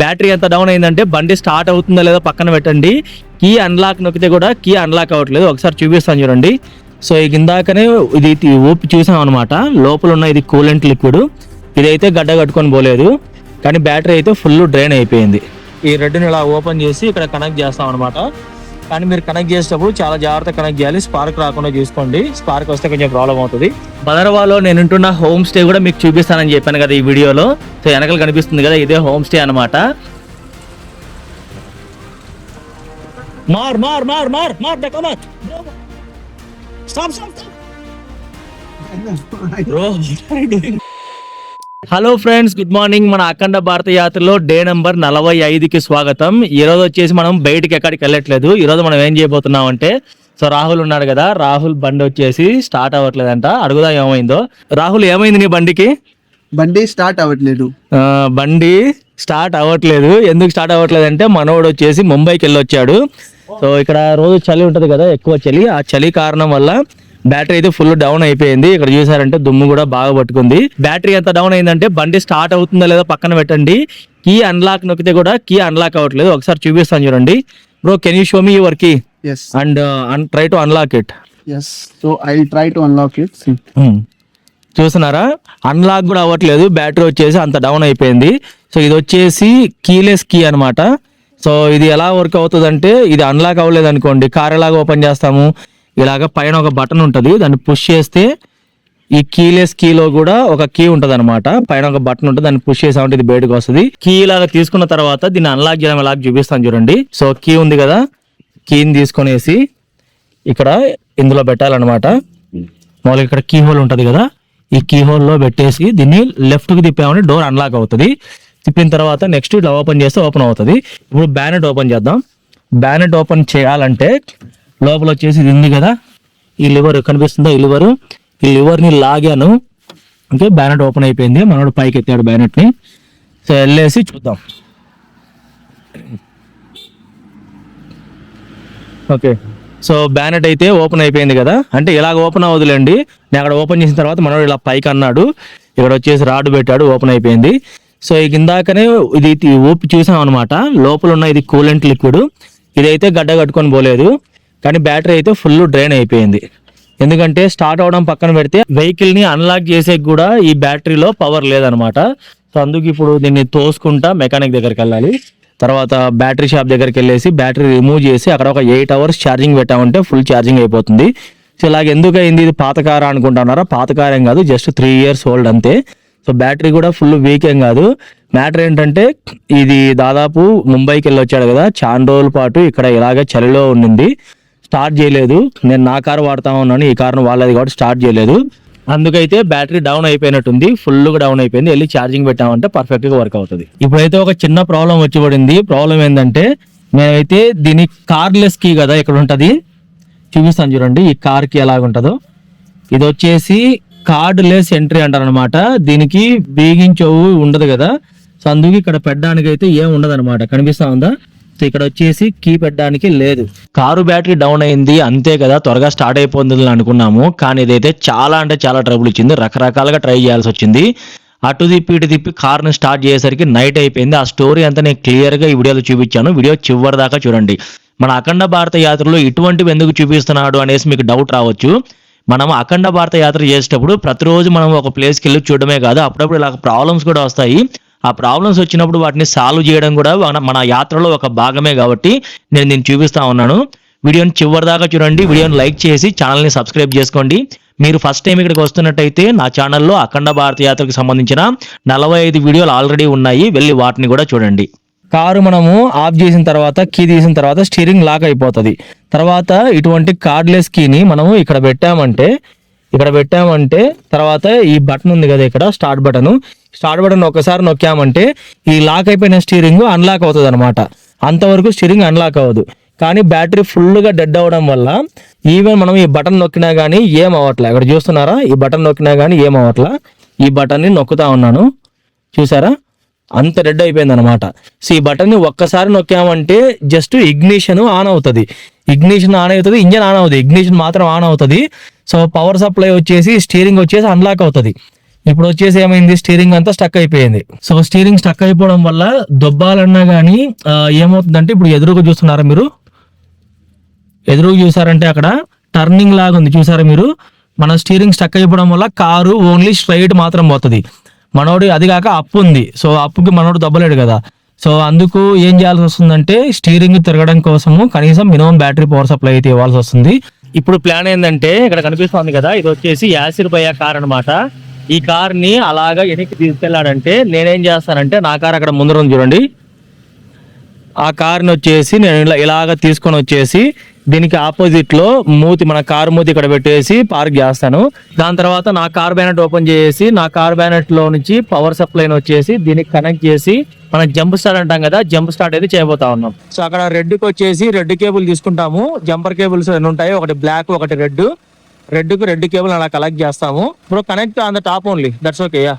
Battery ఎంత down అయిందంటే బండి స్టార్ట్ అవుతుందా లేదా పక్కన పెట్టండి. కీ అన్లాక్ నొక్కితే కూడా కీ అన్లాక్ అవ్వట్లేదు. ఒకసారి చూపిస్తాను చూడండి. సో ఇక ఇందాకనే ఇది ఇది ఊపి చూసాం అనమాట లోపల ఉన్న ఇది కూలెంట్ లిక్విడ్. ఇదైతే గడ్డ కట్టుకొని పోలేదు. కానీ బ్యాటరీ అయితే ఫుల్ డ్రైన్ అయిపోయింది. ఈ రెడ్ని ఇలా ఓపెన్ చేసి ఇక్కడ కనెక్ట్ చేస్తాం అనమాట కానీ మీరు కనెక్ట్ చేసేటప్పుడు చాలా జాగ్రత్తగా కనెక్ట్ చేయాలి. స్పార్క్ రాకుండా చూసుకోండి. స్పార్క్ వస్తే కొంచెం ప్రాబ్లం అవుతుంది. బదర్వాలో నేను ఉంటున్న హోమ్ స్టే కూడా మీకు చూపిస్తానని చెప్పాను కదా ఈ వీడియోలో. సో వెనకాల కనిపిస్తుంది కదా ఇదే హోమ్ స్టే అనమాట మార్ మార్ మార్ మార్ మార్ డెక్క మార్ stop stop bro hello friends good morning మన అఖండ భారత యాత్రలో డే నంబర్ నలభై ఐదుకి స్వాగతం. ఈ రోజు వచ్చేసి మనం బయటికి ఎక్కడికి వెళ్ళట్లేదు. ఈ రోజు మనం ఏం చేయబోతున్నాం అంటే సో రాహుల్ ఉన్నాడు కదా రాహుల్ బండి వచ్చేసి స్టార్ట్ అవ్వట్లేదంట. అడుగుదా ఏమైందో. రాహుల్ ఏమైంది నీ బండికి? బండి స్టార్ట్ అవ్వట్లేదు. బండి స్టార్ట్ అవ్వట్లేదు. ఎందుకు స్టార్ట్ అవ్వట్లేదు అంటే మనోడు వచ్చేసి ముంబైకి వెళ్ళి వచ్చాడు సో ఇక్కడ రోజు చలి ఉంటది కదా ఎక్కువ చలి. ఆ చలి కారణం వల్ల బ్యాటరీ అయితే ఫుల్ డౌన్ అయిపోయింది. ఇక్కడ చూసారంటే దుమ్ము కూడా బాగా పట్టుకుంది. బ్యాటరీ ఎంత డౌన్ అయిందంటే బండి స్టార్ట్ అవుతుందా లేదా పక్కన పెట్టండి. కీ అన్లాక్ నొక్కితే కూడా కీ అన్లాక్ అవ్వట్లేదు. ఒకసారి చూపిస్తాను చూడండి. Bro can you show me your key and try to unlock it so I try to unlock it. చూస్తున్నారా? అన్లాక్ కూడా అవ్వట్లేదు. బ్యాటరీ వచ్చేసి అంత డౌన్ అయిపోయింది. సో ఇది వచ్చేసి కీలెస్ కీ అన్నమాట. సో ఇది ఎలా వర్క్ అవుతుంది అంటే ఇది అన్లాక్ అవ్వలేదు అనుకోండి. కార్ ఎలాగ ఓపెన్ చేస్తాము? ఇలాగ పైన ఒక బటన్ ఉంటుంది దాన్ని పుష్ చేస్తే ఈ కీలెస్ కీలో కూడా ఒక కీ ఉంటుంది అనమాట పైన ఒక బటన్ ఉంటుంది దాన్ని పుష్ చేసామంటే ఇది బయటకు వస్తుంది. కీ ఇలాగ తీసుకున్న తర్వాత దీన్ని అన్లాక్ చేయడం ఎలా చూపిస్తాను చూడండి. సో కీ ఉంది కదా కీని తీసుకొనేసి ఇక్కడ ఇందులో పెట్టాలన్నమాట. మామూలుగా ఇక్కడ కీ హోల్ ఉంటుంది కదా ఈ కీ హోల్లో పెట్టేసి దీన్ని లెఫ్ట్కి తిప్పామని డోర్ అన్లాక్ అవుతుంది. తిప్పిన తర్వాత నెక్స్ట్ ఇట్లా ఓపెన్ చేస్తే ఓపెన్ అవుతుంది. ఇప్పుడు బ్యానెట్ ఓపెన్ చేద్దాం. బ్యానెట్ ఓపెన్ చేయాలంటే లోపల వచ్చేసి ఇది ఉంది కదా. ఈ లివర్ కనిపిస్తుందా? ఈ లివర్. ఈ లివర్ని లాగాను. ఓకే బ్యానెట్ ఓపెన్ అయిపోయింది. మనోడు పైకి ఎత్తాడు బ్యానెట్ని. సో వెళ్ళేసి చూద్దాం. ఓకే సో బ్యానెట్ అయితే ఓపెన్ అయిపోయింది కదా. అంటే ఇలాగ ఓపెన్ అవ్వదులేండి. నేను అక్కడ ఓపెన్ చేసిన తర్వాత మనోడు ఇలా పైకి అన్నాడు ఇక్కడ వచ్చేసి రాడ్ పెట్టాడు ఓపెన్ అయిపోయింది. సో ఇక ఇందాకనే ఇది ఇది ఊపి చూసాం అనమాట లోపల ఉన్న ఇది కూలెంట్ లిక్విడ్. ఇదైతే గడ్డ కట్టుకొని పోలేదు. కానీ బ్యాటరీ అయితే ఫుల్ డ్రైన్ అయిపోయింది. ఎందుకంటే స్టార్ట్ అవడం పక్కన పెడితే వెహికల్ని అన్లాక్ చేసే కూడా ఈ బ్యాటరీలో పవర్ లేదనమాట. సో అందుకు ఇప్పుడు దీన్ని తోసుకుంటా మెకానిక్ దగ్గరికి వెళ్ళాలి. తర్వాత బ్యాటరీ షాప్ దగ్గరికి వెళ్ళేసి బ్యాటరీ రిమూవ్ చేసి అక్కడ ఒక ఎయిట్ అవర్స్ ఛార్జింగ్ పెట్టామంటే ఫుల్ ఛార్జింగ్ అయిపోతుంది. సో ఇలాగ ఎందుకు అయింది ఇది పాత కారా అనుకుంటున్నారా? పాత కార్ ఏం కాదు జస్ట్ త్రీ ఇయర్స్ ఓల్డ్ అంతే. సో బ్యాటరీ కూడా ఫుల్ వీక్ ఏం కాదు. మ్యాటర్ ఏంటంటే ఇది దాదాపు ముంబైకి వెళ్ళి వచ్చాడు కదా. చాలా రోజుల పాటు ఇక్కడ ఇలాగే చలిలో ఉండింది. స్టార్ట్ చేయలేదు. నేను నా కారు వాడుతా ఉన్నాను ఈ కారును వాళ్ళది కాబట్టి స్టార్ట్ చేయలేదు. అందుకైతే బ్యాటరీ డౌన్ అయిపోయినట్టుంది ఫుల్గా డౌన్ అయిపోయింది వెళ్ళి ఛార్జింగ్ పెట్టామంటే పర్ఫెక్ట్గా వర్క్ అవుతుంది. ఇప్పుడైతే ఒక చిన్న ప్రాబ్లం వచ్చి పడింది. ప్రాబ్లం ఏంటంటే నేనైతే దీని కార్లెస్ కీ కదా ఇక్కడ ఉంటుంది. చూపిస్తాను చూడండి ఈ కార్కి ఎలాగుంటుందో ఉంటుందో. ఇది వచ్చేసి కార్డ్లెస్ ఎంట్రీ అంటారు అనమాట దీనికి బీగించవు ఉండదు కదా. సో అందుకు ఇక్కడ పెట్టడానికి అయితే ఏం ఉండదు అనమాట కనిపిస్తా ఉందా? సో ఇక్కడ వచ్చేసి కీ పెట్టడానికి లేదు. కారు బ్యాటరీ డౌన్ అయింది అంతే కదా త్వరగా స్టార్ట్ అయిపోతుంది అనుకున్నాము. కానీ ఇదైతే చాలా అంటే చాలా ట్రబుల్ ఇచ్చింది. రకరకాలుగా ట్రై చేయాల్సి వచ్చింది. అటు తిప్పి ఇటు తిప్పి కార్ని స్టార్ట్ చేసేసరికి నైట్ అయిపోయింది. ఆ స్టోరీ అంతా నేను క్లియర్గా ఈ వీడియోలో చూపించాను. వీడియో చివరి దాకా చూడండి. మన అఖండ భారత యాత్రలో ఇటువంటివి ఎందుకు చూపిస్తున్నాడు అనేసి మీకు డౌట్ రావచ్చు. మనం అఖండ భారత యాత్ర చేసేటప్పుడు ప్రతిరోజు మనం ఒక ప్లేస్కి వెళ్ళి చూడడమే కాదు అప్పుడప్పుడు ఇలా ప్రాబ్లమ్స్ కూడా వస్తాయి. ఆ ప్రాబ్లమ్స్ వచ్చినప్పుడు వాటిని సాల్వ్ చేయడం కూడా మన- మన యాత్రలో ఒక భాగమే కాబట్టి నేను నేను చూపిస్తా ఉన్నాను. వీడియోని చివరి దాకా చూడండి. వీడియోని లైక్ చేసి ఛానల్ని సబ్స్క్రైబ్ చేసుకోండి. మీరు ఫస్ట్ టైం ఇక్కడికి వస్తున్నట్టయితే నా ఛానల్లో అఖండ భారత యాత్రకు సంబంధించిన నలభై ఐదు వీడియోలు ఆల్రెడీ ఉన్నాయి. వెళ్ళి వాటిని కూడా చూడండి. కారు మనము ఆఫ్ చేసిన తర్వాత కీ తీసిన తర్వాత స్టీరింగ్ లాక్ అయిపోతుంది. తర్వాత ఇటువంటి కార్డ్లెస్ కీని మనము ఇక్కడ పెట్టామంటే ఇక్కడ పెట్టామంటే తర్వాత ఈ బటన్ ఉంది కదా ఇక్కడ స్టార్ట్ బటన్ స్టార్ట్ బటన్ ఒకసారి నొక్కామంటే ఈ లాక్ అయిపోయిన స్టీరింగ్ అన్లాక్ అవుతుంది అనమాట అంతవరకు స్టీరింగ్ అన్లాక్ అవ్వదు. కానీ బ్యాటరీ ఫుల్గా డెడ్ అవ్వడం వల్ల ఈవెన్ మనం ఈ బటన్ నొక్కినా కానీ ఏం అవ్వట్లే. ఇక్కడ చూస్తున్నారా? ఈ బటన్ నొక్కినా కానీ ఏం అవ్వట్లా. ఈ బటన్ని నొక్కుతా ఉన్నాను. చూసారా? అంత రెడ్ అయిపోయింది అనమాట సో ఈ బటన్ని ఒక్కసారి నొక్కామంటే జస్ట్ ఇగ్నిషన్ ఆన్ అవుతుంది. ఇగ్నిషన్ ఆన్ అవుతుంది ఇంజన్ ఆన్ అవుతుంది. ఇగ్నిషన్ మాత్రం ఆన్ అవుతుంది. సో పవర్ సప్లై వచ్చేసి స్టీరింగ్ వచ్చేసి అన్లాక్ అవుతుంది. ఇప్పుడు వచ్చేసి ఏమైంది? స్టీరింగ్ అంతా స్టక్ అయిపోయింది. సో స్టీరింగ్ స్టక్ అయిపోవడం వల్ల దొబ్బాలన్నా కానీ ఏమవుతుందంటే ఇప్పుడు ఎదురుగా చూస్తున్నారా మీరు? ఎదురుగా చూసారంటే అక్కడ టర్నింగ్ లాగా ఉంది. చూసారా మీరు? మన స్టీరింగ్ స్టక్ అయిపోవడం వల్ల కారు ఓన్లీ స్ట్రైట్ మాత్రం పోతుంది. మనోడు అది కాక అప్పు ఉంది. సో అప్పుకి మనోడు దెబ్బలేడు కదా. సో అందుకు ఏం చేయాల్సి వస్తుందంటే స్టీరింగ్ తిరగడం కోసము కనీసం మినిమం బ్యాటరీ పవర్ సప్లై అయితే ఇవ్వాల్సి వస్తుంది. ఇప్పుడు ప్లాన్ ఏంటంటే ఇక్కడ కనిపిస్తుంది కదా ఇది వచ్చేసి యాసిడ్ బయ్య కార్ అనమాట ఈ కార్ని అలాగా వెనక్కి తీసుకెళ్ళాడంటే నేనేం చేస్తానంటే నా కార్ అక్కడ ముందర ఉంది చూడండి. ఆ కార్ని వచ్చేసి నేను ఇలా ఇలాగ తీసుకొని వచ్చేసి దీనికి ఆపోజిట్లో మూతి మన కార్ మూతి ఇక్కడ పెట్టేసి పార్క్ చేస్తాను. దాని తర్వాత నా కార్ బ్యానెట్ ఓపెన్ చేసి నా కార్ బ్యానెట్లో నుంచి పవర్ సప్లైని వచ్చేసి దీనికి కనెక్ట్ చేసి మనం జంప్ స్టార్ట్ అంటాం కదా జంప్ స్టార్ట్ అయితే చేయబోతా ఉన్నాం. సో అక్కడ రెడ్కి వచ్చేసి రెడ్ కేబుల్ తీసుకుంటాము. జంపర్ కేబుల్స్ రెండు ఉంటాయి. ఒకటి బ్లాక్ ఒకటి రెడ్. రెడ్కు రెడ్ కేబుల్ అలా కలెక్ట్ చేస్తాము. Bro connect on the top only that's okay ya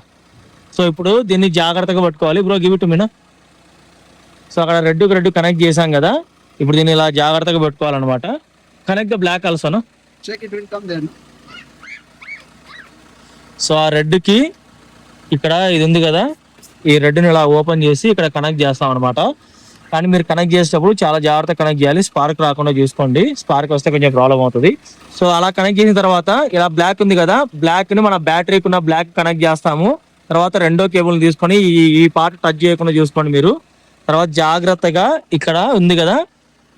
so ఇప్పుడు దీన్ని జాగ్రత్తగా పట్టుకోవాలి. బ్రో గివ్ ఇట్ మీనా సో అక్కడ రెడ్ రెడ్ కనెక్ట్ చేసాం కదా. ఇప్పుడు దీన్ని ఇలా జాగ్రత్తగా పెట్టుకోవాలన్నమాట. కనెక్ట్ ద బ్లాక్ ఆల్సోనా? సో ఆ రెడ్కి ఇక్కడ ఇది ఉంది కదా. ఈ రెడ్ని ఇలా ఓపెన్ చేసి ఇక్కడ కనెక్ట్ చేస్తాం అనమాట కానీ మీరు కనెక్ట్ చేసేటప్పుడు చాలా జాగ్రత్తగా కనెక్ట్ చేయాలి. స్పార్క్ రాకుండా చూసుకోండి. స్పార్క్ వస్తే కొంచెం ప్రాబ్లం అవుతుంది. సో అలా కనెక్ట్ చేసిన తర్వాత ఇలా బ్లాక్ ఉంది కదా బ్లాక్ని మన బ్యాటరీకి ఉన్న బ్లాక్ కనెక్ట్ చేస్తాము. తర్వాత రెండో కేబుల్ తీసుకొని ఈ ఈ పార్ట్ టచ్ చేయకుండా చూసుకోండి మీరు. తర్వాత జాగ్రత్తగా ఇక్కడ ఉంది కదా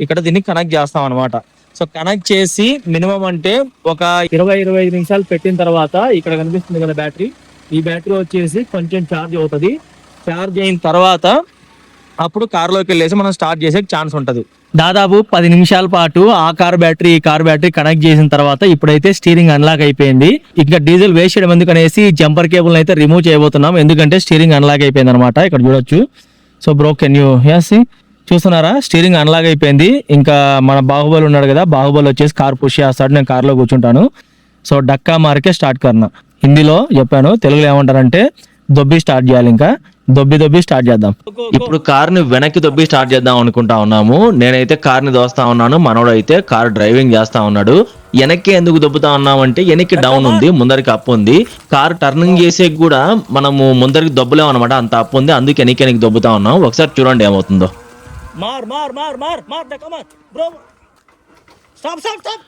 ఇక్కడ దీన్ని కనెక్ట్ చేస్తాం అనమాట సో కనెక్ట్ చేసి మినిమం అంటే ఒక ఇరవై ఇరవై ఐదు నిమిషాలు పెట్టిన తర్వాత ఇక్కడ కనిపిస్తుంది కదా బ్యాటరీ ఈ బ్యాటరీ వచ్చేసి కొంచెం ఛార్జ్ అవుతుంది. ఛార్జ్ అయిన తర్వాత అప్పుడు కార్లోకి వెళ్ళేసి మనం స్టార్ట్ చేసే ఛాన్స్ ఉంటుంది. దాదాపు పది నిమిషాల పాటు ఆ కార్ బ్యాటరీ ఈ కార్ బ్యాటరీ కనెక్ట్ చేసిన తర్వాత ఇప్పుడైతే స్టీరింగ్ అన్లాక్ అయిపోయింది. ఇంకా డీజిల్ వేస్ట్ చేయడం ఎందుకనేసి జంపర్ కేబుల్ అయితే రిమూవ్ చేయబోతున్నాం. ఎందుకంటే స్టీరింగ్ అన్లాక్ అయిపోయింది అనమాట ఇక్కడ చూడొచ్చు. So bro can you yes చూస్తున్నారా? స్టీరింగ్ అన్లాగ్ అయిపోయింది. ఇంకా మన బాహుబలి ఉన్నాడు కదా బాహుబలి వచ్చేసి కార్ పుష్ చేస్తాడు. నేను కార్లో కూర్చుంటాను. సో డక్కా మార్కే స్టార్ట్ కర్నా హిందీలో చెప్పాను తెలుగులో ఏమంటారంటే దొబ్బి స్టార్ట్ చేయాలి ఇంకా. దొబ్బి దొబ్బి స్టార్ట్ చేద్దాం. ఇప్పుడు కార్ని వెనక్కి దొబ్బి స్టార్ట్ చేద్దాం అనుకుంటా ఉన్నాము. నేనైతే కార్ని దోస్తా ఉన్నాను. మనోడు అయితే కార్ డ్రైవింగ్ చేస్తా ఉన్నాడు. వెనక్కి ఎందుకు దొబ్బుతా ఉన్నామంటే వెనక్కి డౌన్ ఉంది ముందరికి అప్ ఉంది. కార్ టర్నింగ్ చేసే కూడా మనము ముందరికి దొబ్బలేం అనమాట అంత అప్ ఉంది. అందుకే వెనక్కి వెనక్కి దొబ్బుతా ఉన్నాం. ఒకసారి చూడండి ఏమవుతుందో. మార్ మార్ మార్ మార్ మార్ డక్కా మార్ బ్రో స్టాప్ స్టాప్ స్టాప్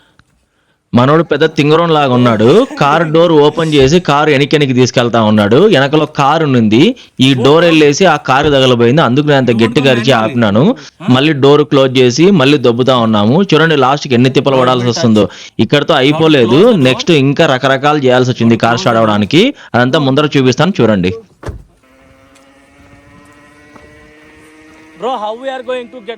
మనోడు పెద్ద తింగరం లాగా ఉన్నాడు. కార్ డోర్ ఓపెన్ చేసి కారు వెనక్కి తీసుకెళ్తా ఉన్నాడు. వెనకలో కారు ఉంది. ఈ డోర్ వెళ్ళేసి ఆ కారు తగలబోయింది. అందుకు నేను అంత గట్టిగా అరిచి ఆపినాను. మళ్ళీ డోర్ క్లోజ్ చేసి మళ్ళీ దొబ్బుతా ఉన్నాము. చూడండి లాస్ట్కి ఎన్ని తిప్పలు పడాల్సి వస్తుందో. ఇక్కడతో అయిపోలేదు. నెక్స్ట్ ఇంకా రకరకాలు చేయాల్సి వచ్చింది కార్ స్టార్ట్ అవడానికి అదంతా ముందర చూపిస్తాను చూడండి bro how we are going to get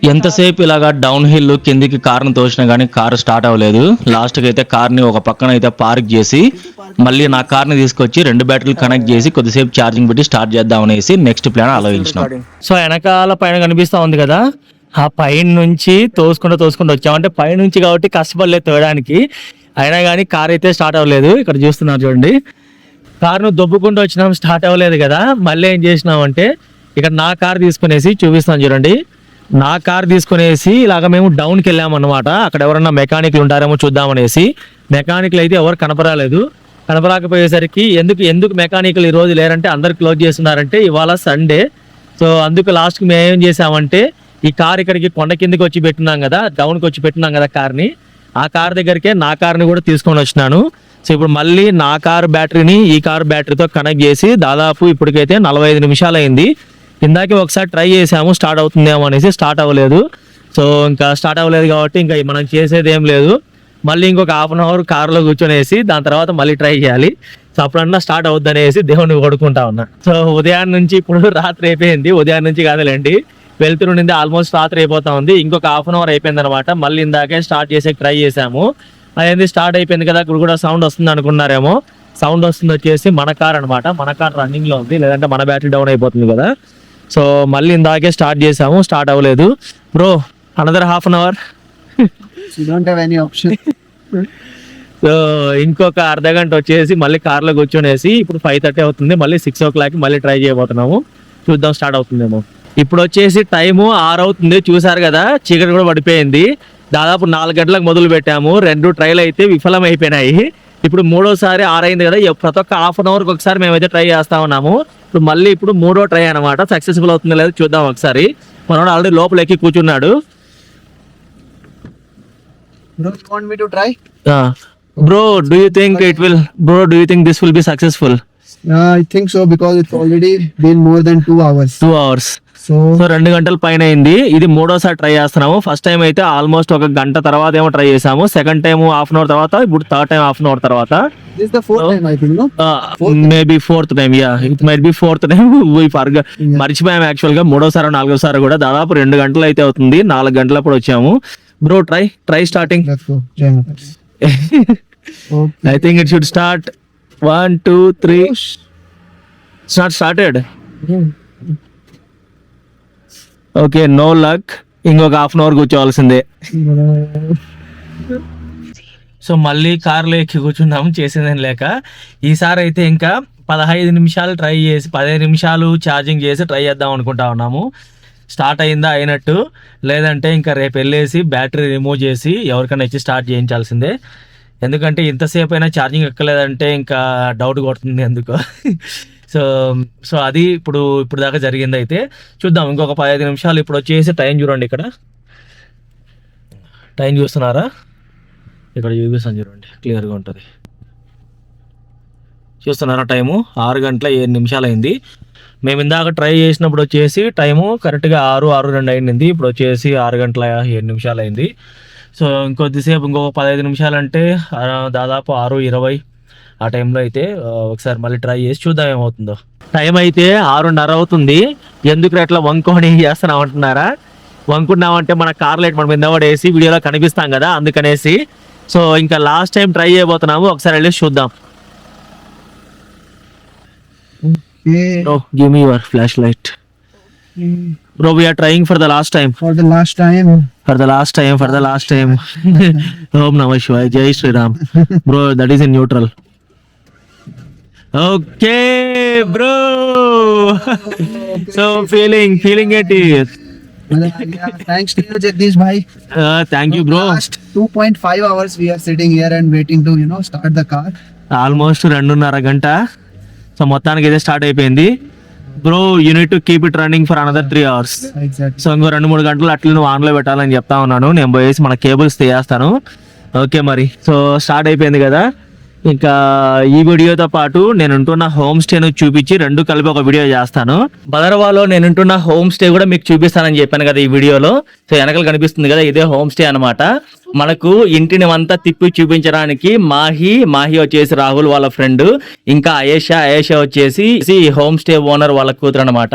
ఎంతసేపు ఇలాగా డౌన్ హిల్ కిందికి కార్ను తోసినా కానీ కారు స్టార్ట్ అవ్వలేదు. లాస్ట్కి అయితే కార్ని ఒక పక్కన అయితే పార్క్ చేసి మళ్ళీ నా కార్ని తీసుకొచ్చి రెండు బ్యాటరీలు కనెక్ట్ చేసి కొద్దిసేపు ఛార్జింగ్ పెట్టి స్టార్ట్ చేద్దాం అనేసి నెక్స్ట్ ప్లాన్ ఆలోచించినాం. సో వెనకాల పైన కనిపిస్తా ఉంది కదా? ఆ పైన నుంచి తోసుకుంటూ తోసుకుంటూ వచ్చాం. అంటే పై నుంచి కాబట్టి కష్టపడలేదు తోయడానికి. అయినా కానీ కార్ అయితే స్టార్ట్ అవ్వలేదు. ఇక్కడ చూస్తున్నారు చూడండి. కార్ను దొబ్బుకుంటూ వచ్చినాం స్టార్ట్ అవ్వలేదు కదా? మళ్ళీ ఏం చేసినాం అంటే ఇక్కడ నా కార్ తీసుకునేసి చూపిస్తాను చూడండి. నా కార్ తీసుకునేసి ఇలాగ మేము డౌన్కి వెళ్ళామన్నమాట అక్కడ ఎవరన్నా మెకానిక్లు ఉంటారేమో చూద్దామనేసి. మెకానిక్లు అయితే ఎవరు కనపరాలేదు. కనపరాకపోయేసరికి ఎందుకు ఎందుకు మెకానికల్ ఈ రోజు లేరంటే అందరు క్లోజ్ చేస్తున్నారంటే ఇవాళ సండే సో అందుకు లాస్ట్కి మేము ఏం చేసామంటే ఈ కార్ ఇక్కడికి కొండ కిందకి వచ్చి పెట్టినాం కదా డౌన్కి వచ్చి పెట్టినాం కదా కార్ని. ఆ కార్ దగ్గరికే నా కార్ని కూడా తీసుకొని వచ్చినాను. సో ఇప్పుడు మళ్ళీ నా కార్ బ్యాటరీని ఈ కార్ బ్యాటరీతో కనెక్ట్ చేసి దాదాపు ఇప్పటికైతే నలభై ఐదు నిమిషాలు అయింది. ఇందాకే ఒకసారి ట్రై చేసాము స్టార్ట్ అవుతుందేమో అనేసి స్టార్ట్ అవ్వలేదు. సో ఇంకా స్టార్ట్ అవ్వలేదు కాబట్టి ఇంకా మనం చేసేది ఏం లేదు. మళ్ళీ ఇంకొక హాఫ్ అన్ అవర్ కార్లో కూర్చొనేసి దాని తర్వాత మళ్ళీ ట్రై చేయాలి. సో అప్పుడన్నా స్టార్ట్ అవుద్ది అనేసి దేవుని కొడుకుంటా ఉన్నా. సో ఉదయం నుంచి ఇప్పుడు రాత్రి అయిపోయింది. ఉదయం నుంచి కాదులేండి. వెళ్తురు నుండి ఆల్మోస్ట్ రాత్రి అయిపోతా ఉంది. ఇంకొక హాఫ్ అన్ అవర్ అయిపోయింది అనమాట మళ్ళీ ఇందాకే స్టార్ట్ చేసే ట్రై చేసాము. అదేంది స్టార్ట్ అయిపోయింది కదా ఇప్పుడు కూడా సౌండ్ వస్తుంది అనుకున్నారేమో. సౌండ్ వస్తుంది వచ్చేసి మన కార్ అనమాట మన కార్ రన్నింగ్లో ఉంది. లేదంటే మన బ్యాటరీ డౌన్ అయిపోతుంది కదా. సో మళ్ళీ ఇందాకే స్టార్ట్ చేసాము స్టార్ట్ అవ్వలేదు. Bro another half an hour option. So ఇంకొక అర్ధ గంట వచ్చేసి మళ్ళీ కార్లో కూర్చొనేసి ఇప్పుడు ఫైవ్ థర్టీ అవుతుంది మళ్ళీ సిక్స్ ఓ క్లాక్ మళ్ళీ ట్రై చేయబోతున్నాము. చూద్దాం స్టార్ట్ అవుతుందేమో. ఇప్పుడు వచ్చేసి టైము ఆరు అవుతుంది చూసారు కదా? చీకటి కూడా పడిపోయింది. దాదాపు నాలుగు గంటలకు మొదలు పెట్టాము. రెండు ట్రైలు అయితే విఫలం అయిపోయినాయి. ఇప్పుడు మూడోసారి ఆరైంది కదా ప్రతి ఒక్క హాఫ్ అన్ అవర్కి ఒకసారి మేమైతే ట్రై చేస్తా ఉన్నాము. ఇప్పుడు మళ్ళీ ఇప్పుడు మూడో ట్రై అనమాట సక్సెస్ఫుల్ అవుతుందో లేదో చూద్దాం ఒకసారి. మనోడు ఆల్రెడీ లోపల ఎక్కి కూర్చున్నాడు? Bro do you think it will bro do you think this will be successful I think so because it's already been more than two hours. Two hours so రెండు గంటల పైన అయింది. ఇది మూడోసారి ట్రై చేస్తున్నాము. ఫస్ట్ టైం అయితే almost ఒక గంట తర్వాత ఏమో ట్రై చేసాము. Second time half an hour తర్వాత ఇప్పుడు third time half an hour తర్వాత? Maybe fourth time ya it might be fourth time ఫర్గ మర్చిపోయాము యాక్చువల్గా మూడోసారి నాలుగోసారి కూడా దాదాపు రెండు గంటలు అయితే అవుతుంది. నాలుగు గంటలప్పుడు వచ్చాము. Bro try try starting. I think it should start one two three start started okay no luck ఇంకొక హాఫ్ అన్ అవర్ కూర్చోవాల్సిందే. సో మళ్ళీ కార్లో ఎక్కి కూర్చున్నాము చేసేదేం లేక. ఈసారి అయితే ఇంకా పదహైదు నిమిషాలు ట్రై చేసి పదిహేను నిమిషాలు ఛార్జింగ్ చేసి ట్రై చేద్దాం అనుకుంటా ఉన్నాము. స్టార్ట్ అయిందా అయినట్టు. లేదంటే ఇంకా రేపు వెళ్ళేసి బ్యాటరీ రిమూవ్ చేసి ఎవరికైనా ఇచ్చి స్టార్ట్ చేయించాల్సిందే. ఎందుకంటే ఇంతసేపు అయినా ఛార్జింగ్ ఎక్కలేదంటే ఇంకా డౌట్ కొడుతుంది ఎందుకో. సో సో అది ఇప్పుడు ఇప్పుడు దాకా జరిగింది అయితే చూద్దాం. ఇంకొక పదహైదు నిమిషాలు ఇప్పుడు వచ్చేసి టైం చూడండి ఇక్కడ. టైం చూస్తున్నారా? ఇక్కడ చూపిస్తాను చూడండి. క్లియర్గా ఉంటుంది. చూస్తున్నారా టైము? ఆరు గంటల ఏడు నిమిషాలు అయింది మేము ఇందాక ట్రై చేసినప్పుడు వచ్చేసి టైము కరెక్ట్గా ఆరు ఆరు రెండు అయింది. ఇప్పుడు వచ్చేసి ఆరు గంటల ఏడు నిమిషాలు అయింది సో ఇంకొద్దిసేపు ఇంకొక పదహైదు నిమిషాలు అంటే దాదాపు ఆరు ఇరవై ఆ టైంలో అయితే ఒకసారి మళ్ళీ ట్రై చేసి చూద్దాం ఏమవుతుందో. టైం అయితే ఆరున్నర అవుతుంది. ఎందుకు అట్లా వంకొని చేస్తున్నాం అంటున్నారా? వంకున్నామంటే మన కార్ లైట్ మనం కింద పడేసి వీడియోలో కనిపిస్తాం కదా అందుకనేసి. సో ఇంకా లాస్ట్ టైం ట్రై చేయబోతున్నాము. ఒకసారి వెళ్ళి చూద్దాం. Bro give me your flash light bro we're trying for the last time For the last time. For the last time for the last time Om Namah Shivaya Jai Shriram bro that is in neutral okay bro. So feeling feeling at Yeah, thanks to you, Jagdish bhai. Thank you bro Last 2.5 hours we are sitting here and waiting to, you know, start the car. Almost రెండున్నర గంట. So మొత్తానికి అయితే start అయిపోయింది. Bro you need to keep it running for another three hours Exactly. So ఇంకో రెండు మూడు గంటలు అట్లా నువ్వు ఆన్లో పెట్టాలని చెప్తా ఉన్నాను. నేను పోయేసి మన కేబుల్స్ తీయేస్తాను. ఓకే మరి. సో స్టార్ట్ అయిపోయింది కదా. ఇంకా ఈ వీడియోతో పాటు నేనుంటున్న హోమ్ స్టేను చూపించి రెండు కలిపి ఒక వీడియో చేస్తాను. బదర్వాలో నేనుంటున్న హోమ్ స్టే కూడా మీకు చూపిస్తానని చెప్పాను కదా ఈ వీడియోలో. సో వెనకాల కనిపిస్తుంది కదా ఇదే హోమ్ స్టే అనమాట మనకు ఇంటిని అంతా తిప్పి చూపించడానికి మాహి మాహి వచ్చేసి రాహుల్ వాళ్ళ ఫ్రెండ్ ఇంకా అయేషా అయేషా వచ్చేసి హోమ్ స్టే ఓనర్ వాళ్ళ కూతురు అనమాట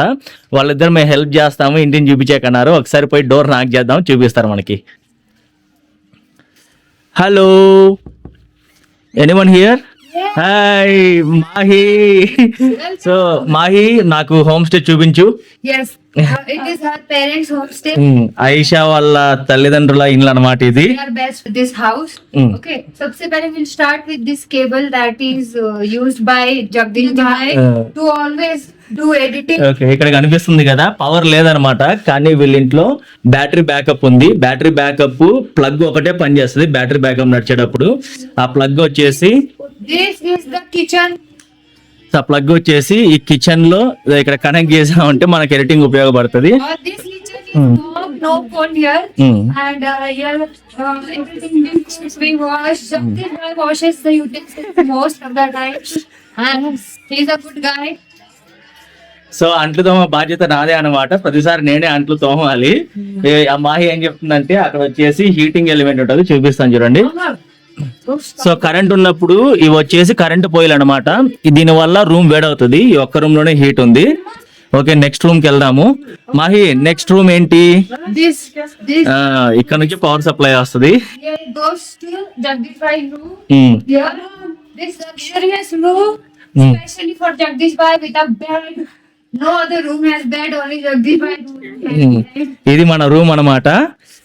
వాళ్ళిద్దరు మేము హెల్ప్ చేస్తాము ఇంటిని చూపించాకన్నారు. ఒకసారి పోయి డోర్ నాక్ చేద్దాం చూపిస్తారు మనకి. Hello Anyone here hi Mahi so Mahi నాకు హోమ్ స్టే చూపించు Yes, uh, it is her parents' homestay. Um, Ayesha వాళ్ళ తల్లిదండ్రుల ఇల్లు అనమాట ఇది They are best with this house. Mm. Okay, सबसे पहले we'll start with this cable that is uh, used by Jagdish Bhai Uh. to always do editing. ఇక్కడ కనిపిస్తుంది కదా పవర్ లేదనమాట కానీ వీళ్ళింట్లో బ్యాటరీ బ్యాకప్ ఉంది. బ్యాటరీ బ్యాకప్ ప్లగ్ ఒకటే పనిచేస్తుంది బ్యాటరీ బ్యాకప్ నడిచేటప్పుడు. ఆ ప్లగ్ వచ్చేసి కిచెన్ ఆ ప్లగ్ వచ్చేసి ఈ కిచెన్లో ఇక్కడ కనెక్ట్ చేసామంటే మనకి ఎడిటింగ్ ఉపయోగపడుతుంది. సో అంట్లు తోమ బాధ్యత నాదే అనమాట ప్రతిసారి నేనే అంట్లు తోమాలి. ఏ, ఆ మాహి ఏం చెప్తుందంటే అక్కడ వచ్చేసి హీటింగ్ ఎలిమెంట్ ఉంటుంది చూపిస్తాను చూడండి. సో కరెంట్ ఉన్నప్పుడు ఇవి వచ్చేసి కరెంట్ పోయిలు అనమాట దీని వల్ల రూమ్ వేడవుతుంది ఈ ఒక్క రూమ్లోనే హీట్ ఉంది. ఓకే నెక్స్ట్ రూమ్కి వెళ్దాము. మాహి నెక్స్ట్ రూమ్ ఏంటి? ఇక్కడ నుంచి పవర్ సప్లై వస్తుంది. This luxurious room, Hmm. especially for Jagdish Bhai with a bed. No other room has bed, only Jagdish Bhai room. Um. ఇది మన రూమ్ అన్నమాట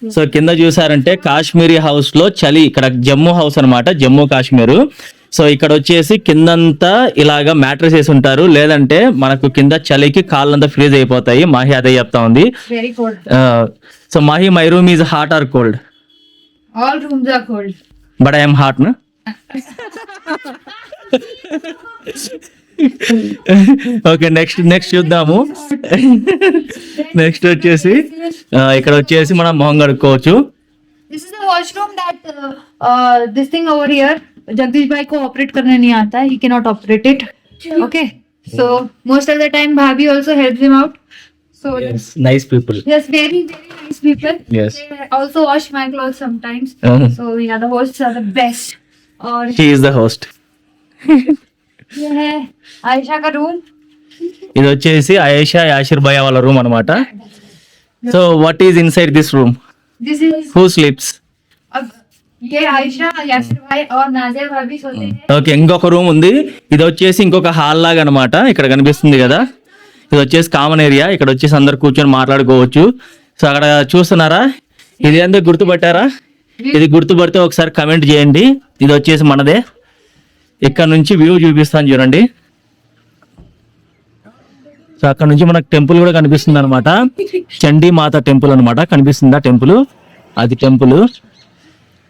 సో కింద చూసారంటే కాశ్మీరీ హౌస్లో చలి ఇక్కడ జమ్మూ హౌస్ అన్నమాట జమ్మూ కాశ్మీర్ సో ఇక్కడ వచ్చేసి కిందంతా ఇలాగా మ్యాట్రెస్ వేసి ఉంటారు లేదంటే మనకు కింద చలికి కాళ్ళంతా ఫ్రీజ్ అయిపోతాయి మాహి అదే చెప్తా ఉంది. So Mahi my room is hot or cold. But I'm hot నా ఓకే నెక్స్ట్ నెక్స్ట్ చూద్దాము నెక్స్ట్ వచ్చేసి ఆ, ఇక్కడ వచ్చేసి మనం మొహం కడుక్కోవచ్చు This is the washroom that uh, uh, this thing over here, Jagdish bhai को operate करना नहीं आता है. He cannot operate it. Okay. So most of the time, Bhabhi also helps him out. So nice people yes, very very nice people. Yes. They also wash my clothes sometimes. Uh-huh. So yeah, the hosts are the best. और she is the host ये है आयशा का room. ఇది వచ్చేసి ఆయేషా యాషిర్ భయ వాళ్ళ room అనమాట so what is inside this room who sleeps okay ఇంకొక రూమ్ ఉంది. ఇది వచ్చేసి ఇంకొక హాల్ లాగా అనమాట ఇక్కడ కనిపిస్తుంది కదా. ఇది వచ్చేసి కామన్ ఏరియా ఇక్కడ వచ్చేసి అందరు కూర్చొని మాట్లాడుకోవచ్చు. సో అక్కడ చూస్తున్నారా? ఇది ఎందుకు గుర్తుపట్టారా? ఇది గుర్తుపడితే ఒకసారి కమెంట్ చేయండి. ఇది వచ్చేసి మనదే. ఇక్కడ నుంచి వ్యూ చూపిస్తాను చూడండి. సో అక్కడ నుంచి మనకు టెంపుల్ కూడా కనిపిస్తుంది అనమాట చండీ మాత టెంపుల్ అనమాట ఆ టెంపుల్? అది టెంపుల్.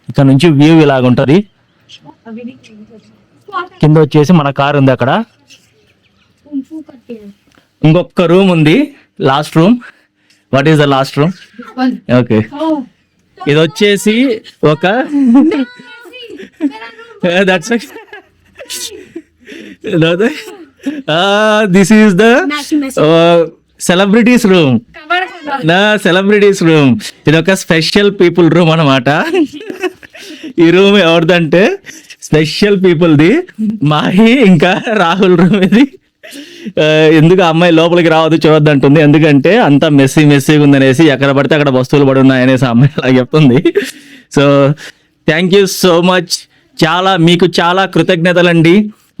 ఇక్కడ నుంచి వ్యూ ఇలాగ ఉంటది. కింద వచ్చేసి మన కార్ ఉంది అక్కడ. ఇంకొక రూమ్ ఉంది. Last room. What is the last room okay ఇది వచ్చేసి ఒక that's this is the celebrities room నా సెలబ్రిటీస్ రూమ్ ఇది ఒక స్పెషల్ పీపుల్ రూమ్ అనమాట ఈ రూమ్ ఎవరిదంటే స్పెషల్ పీపుల్ది మాహి ఇంకా రాహుల్ రూమ్ ఇది. ఎందుకు అమ్మాయి లోపలికి రావద్దు చూడొద్దు అంటుంది ఎందుకంటే అంత మెస్సీ మెస్సీగా ఉందనేసి ఎక్కడ పడితే అక్కడ వస్తువులు పడున్నాయనేసి అమ్మాయి అలా చెప్తుంది. So thank you so much చాలా మీకు చాలా కృతజ్ఞతలండి.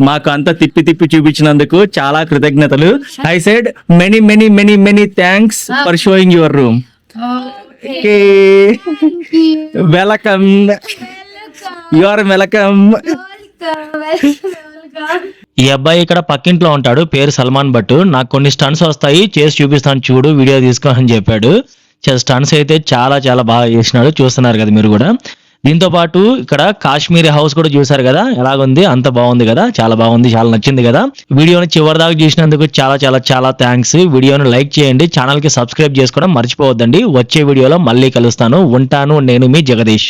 మాకు అంత తిప్పి తిప్పి చూపించినందుకు చాలా కృతజ్ఞతలు. I said many many many many thanks for showing your room. Welcome you are welcome Welcome, welcome, welcome. ఈ అబ్బాయి ఇక్కడ పక్కింట్లో ఉంటాడు పేరు సల్మాన్ భట్ నాకు కొన్ని స్టన్స్ వస్తాయి చేసి చూపిస్తాను చూడు వీడియో తీసుకో అని చెప్పాడు. స్టన్స్ అయితే చాలా చాలా బాగా చేసినాడు చూస్తున్నారు కదా మీరు కూడా. దీంతో పాటు ఇక్కడ కాశ్మీరీ హౌస్ కూడా చూసారు కదా? ఎలాగుంది? అంత బాగుంది కదా? చాలా బాగుంది చాలా నచ్చింది కదా? వీడియోని చివరి దాకా చూసినందుకు చాలా చాలా చాలా థ్యాంక్స్ వీడియోని లైక్ చేయండి ఛానల్కి సబ్స్క్రైబ్ చేసుకోవడం మర్చిపోవద్దండి. వచ్చే వీడియోలో మళ్ళీ కలుస్తాను. ఉంటాను నేను మీ జగదీష్.